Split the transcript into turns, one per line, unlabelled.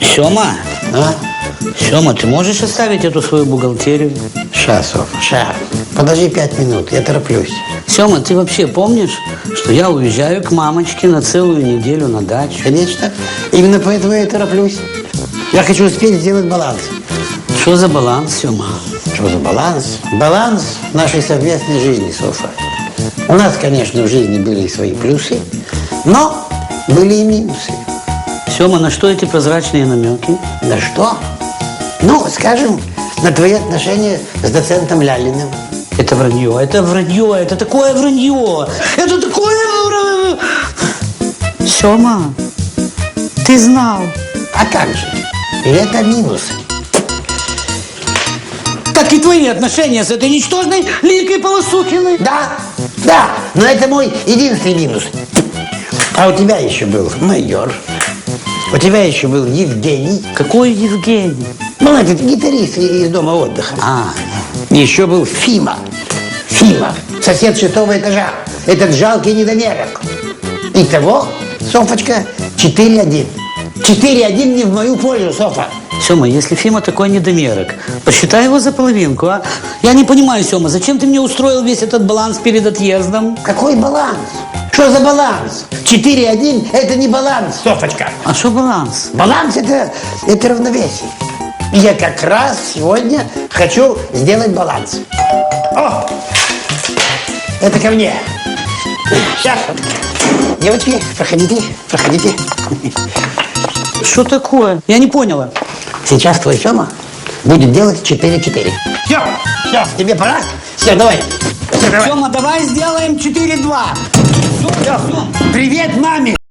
Сема,
А?
Сема, ты можешь оставить эту свою бухгалтерию?
Сейчас, Софа, сейчас. Подожди пять минут, я тороплюсь.
Сема, ты вообще помнишь, что я уезжаю к мамочке на целую неделю на дачу?
Конечно. Именно поэтому я и тороплюсь. Я хочу успеть сделать баланс.
Что за баланс, Сема?
Что за баланс? Баланс нашей совместной жизни, Софа. У нас, конечно, в жизни были свои плюсы, но были и минусы.
Сема, на что эти прозрачные намеки?
На что? Ну, скажем, на твои отношения с доцентом Лялиным.
Это вранье, это вранье, это такое вранье, это такое вранье. Сема, ты знал.
А как же? И это минусы.
Так и твои отношения с этой ничтожной Лилькой Полосухиной.
Да, да, но это мой единственный минус. А у тебя еще был майор. У тебя еще был Евгений.
Какой Евгений?
Ну, этот гитарист из дома отдыха.
А,
Еще был Фима. Фима, сосед шестого этажа. Этот жалкий недомерок. Итого, Софочка, 4-1. 4-1 не в мою пользу, Софа.
Сема, если Фима такой недомерок, посчитай его за половинку, а? Я не понимаю, Сема, зачем ты мне устроил весь этот баланс перед отъездом?
Какой баланс? Что за баланс? 4-1 это не баланс, Софочка.
А что баланс?
Баланс это, это равновесие. И я как раз сегодня хочу сделать баланс. О! Это ко мне. Сейчас. Девочки, проходите, проходите.
Что такое? Я не поняла.
Сейчас твой Сема будет делать 4-4. Все, все, тебе пора? Все, давай.
Сема, давай сделаем 4-2.
Привет маме!